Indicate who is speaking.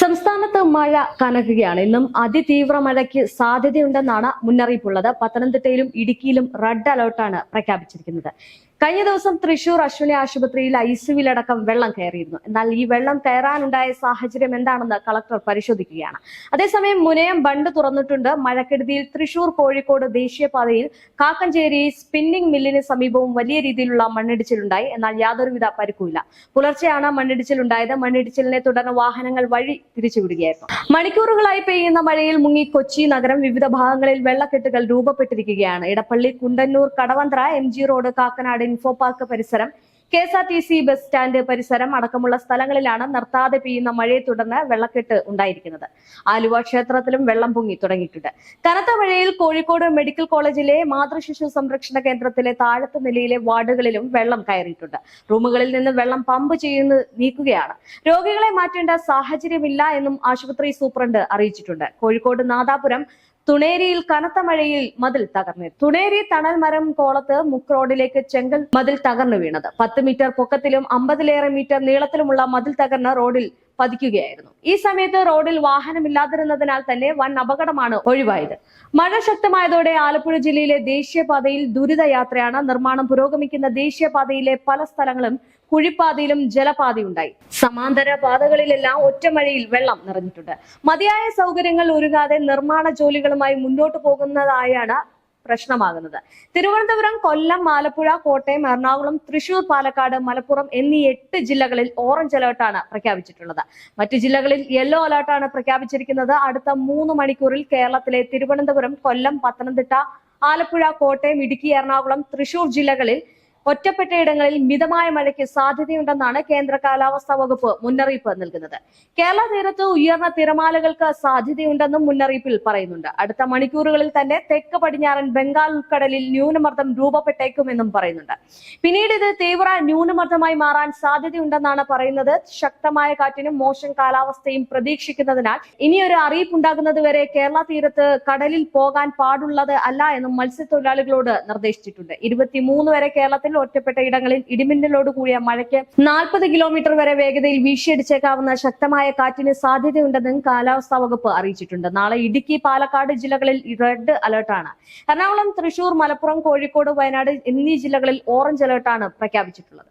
Speaker 1: സംസ്ഥാനത്ത് മഴ കനക്കുകയാണ് ഇന്നും അതിതീവ്ര മഴയ്ക്ക് സാധ്യതയുണ്ടെന്നാണ് മുന്നറിയിപ്പുള്ളത് പത്തനംതിട്ടയിലും ഇടുക്കിയിലും റെഡ് അലർട്ടാണ് പ്രഖ്യാപിച്ചിരിക്കുന്നത് കഴിഞ്ഞ ദിവസം തൃശൂർ അശ്വിനി ആശുപത്രിയിൽ ഐ സിയുവിലടക്കം വെള്ളം കയറിയിരുന്നു എന്നാൽ ഈ വെള്ളം കയറാനുണ്ടായ സാഹചര്യം എന്താണെന്ന് കളക്ടർ പരിശോധിക്കുകയാണ് അതേസമയം മുനയം ബണ്ട് തുറന്നിട്ടുണ്ട് മഴക്കെടുതിയിൽ തൃശൂർ കോഴിക്കോട് ദേശീയപാതയിൽ കാക്കഞ്ചേരി സ്പിന്നിംഗ് മില്ലിന് സമീപവും വലിയ രീതിയിലുള്ള മണ്ണിടിച്ചിലുണ്ടായി എന്നാൽ യാതൊരുവിധ പരിക്കുമില്ല പുലർച്ചെയാണ് മണ്ണിടിച്ചിലുണ്ടായത് മണ്ണിടിച്ചിലിനെ തുടർന്ന് വാഹനങ്ങൾ വഴി തിരിച്ചുവിടുകയായിരുന്നു മണിക്കൂറുകളായി പെയ്യുന്ന മഴയിൽ മുങ്ങി കൊച്ചി നഗരം വിവിധ ഭാഗങ്ങളിൽ വെള്ളക്കെട്ടുകൾ രൂപപ്പെട്ടിരിക്കുകയാണ് Edappally Kundannoor Kadavanthra M road Kakkanad info park പരിസരം K S R T C bus stand പരിസരം അടക്കമുള്ള സ്ഥലങ്ങളിലാണ് നിർത്താതെ പെയ്യുന്ന മഴയെ തുടർന്ന് വെള്ളക്കെട്ട് ഉണ്ടായിരിക്കുന്നത് ആലുവ ക്ഷേത്രത്തിലും വെള്ളം പൊങ്ങി തുടങ്ങിയിട്ടുണ്ട് കനത്ത മഴയിൽ കോഴിക്കോട് മെഡിക്കൽ കോളേജിലെ മാതൃശിശു സംരക്ഷണ കേന്ദ്രത്തിലെ താഴത്ത നിലയിലെ വാർഡുകളിലും വെള്ളം കയറിയിട്ടുണ്ട് റൂമുകളിൽ നിന്ന് വെള്ളം പമ്പ് ചെയ്യുന്ന നീക്കുകയാണ് രോഗികളെ മാറ്റേണ്ട സാഹചര്യമില്ല എന്നും ആശുപത്രി സൂപ്രണ്ട് അറിയിച്ചിട്ടുണ്ട് കോഴിക്കോട് നാദാപുരം തുണേരിയിൽ കനത്ത മഴയിൽ മതിൽ തകർന്നു തുണേരി തണൽ മരം കോളത്ത് മുക്ക് റോഡിലേക്ക് ചെങ്കൽ മതിൽ തകർന്നു വീണത് പത്ത് മീറ്റർ പൊക്കത്തിലും അമ്പതിലേറെ മീറ്റർ നീളത്തിലുമുള്ള മതിൽ തകർന്ന റോഡിൽ പതിക്കുകയായിരുന്നു ഈ സമയത്ത് റോഡിൽ വാഹനമില്ലാതിരുന്നതിനാൽ തന്നെ വൻ അപകടമാണ് ഒഴിവായത് മഴ ശക്തമായതോടെ ആലപ്പുഴ ജില്ലയിലെ ദേശീയപാതയിൽ ദുരിതയാത്രയാണ് നിർമ്മാണം പുരോഗമിക്കുന്ന ദേശീയപാതയിലെ പല സ്ഥലങ്ങളും കുഴിപ്പാതയിലും ജലപാതയുണ്ടായി സമാന്തര പാതകളിലെല്ലാം ഒറ്റമഴയിൽ വെള്ളം നിറഞ്ഞിട്ടുണ്ട് മതിയായ സൗകര്യങ്ങൾ ഒരുങ്ങാതെ നിർമ്മാണ ജോലികളുമായി മുന്നോട്ടു പോകുന്നതായാണ് പ്രശ്നമാകുന്നത് തിരുവനന്തപുരം കൊല്ലം ആലപ്പുഴ കോട്ടയം എറണാകുളം തൃശൂർ പാലക്കാട് മലപ്പുറം എന്നീ എട്ട് ജില്ലകളിൽ ഓറഞ്ച് അലേർട്ടാണ് പ്രഖ്യാപിച്ചിട്ടുള്ളത് മറ്റു ജില്ലകളിൽ യെല്ലോ അലേർട്ടാണ് പ്രഖ്യാപിച്ചിരിക്കുന്നത് അടുത്ത മൂന്ന് മണിക്കൂറിൽ കേരളത്തിലെ തിരുവനന്തപുരം കൊല്ലം പത്തനംതിട്ട ആലപ്പുഴ കോട്ടയം ഇടുക്കി എറണാകുളം തൃശൂർ ജില്ലകളിൽ ഒറ്റപ്പെട്ടയിടങ്ങളിൽ മിതമായ മഴയ്ക്ക് സാധ്യതയുണ്ടെന്നാണ് കേന്ദ്ര കാലാവസ്ഥാ വകുപ്പ് മുന്നറിയിപ്പ് നൽകുന്നത് കേരള തീരത്ത് ഉയർന്ന തിരമാലകൾക്ക് സാധ്യതയുണ്ടെന്നും മുന്നറിയിപ്പിൽ പറയുന്നുണ്ട് അടുത്ത മണിക്കൂറുകളിൽ തന്നെ തെക്ക് പടിഞ്ഞാറൻ ബംഗാൾ ഉൾക്കടലിൽ ന്യൂനമർദ്ദം രൂപപ്പെട്ടേക്കുമെന്നും പറയുന്നുണ്ട് പിന്നീട് ഇത് തീവ്ര ന്യൂനമർദ്ദമായി മാറാൻ സാധ്യതയുണ്ടെന്നാണ് പറയുന്നത് ശക്തമായ കാറ്റിനും മോശം കാലാവസ്ഥയും പ്രതീക്ഷിക്കുന്നതിനാൽ ഇനിയൊരു ഉണ്ടാകുന്നതുവരെ കേരള തീരത്ത് കടലിൽ പോകാൻ പാടുള്ളത് അല്ല എന്നും മത്സ്യത്തൊഴിലാളികളോട് നിർദ്ദേശിച്ചിട്ടുണ്ട് ഇരുപത്തിമൂന്ന് വരെ കേരളത്തിൽ ഉരുൾപൊട്ടൽ ഒറ്റപ്പെട്ട ഇടങ്ങളിൽ ഇടിമിന്നലോട് കൂടിയ മഴയ്ക്ക് നാൽപ്പത് കിലോമീറ്റർ വരെ വേഗതയിൽ വീശിയടിച്ചേക്കാവുന്ന ശക്തമായ കാറ്റിന് സാധ്യതയുണ്ടെന്നും കാലാവസ്ഥാ വകുപ്പ് അറിയിച്ചിട്ടുണ്ട് നാളെ ഇടുക്കി പാലക്കാട് ജില്ലകളിൽ റെഡ് അലർട്ടാണ് എറണാകുളം തൃശൂർ മലപ്പുറം കോഴിക്കോട് വയനാട് എന്നീ ജില്ലകളിൽ ഓറഞ്ച് അലർട്ടാണ് പ്രഖ്യാപിച്ചിട്ടുള്ളത്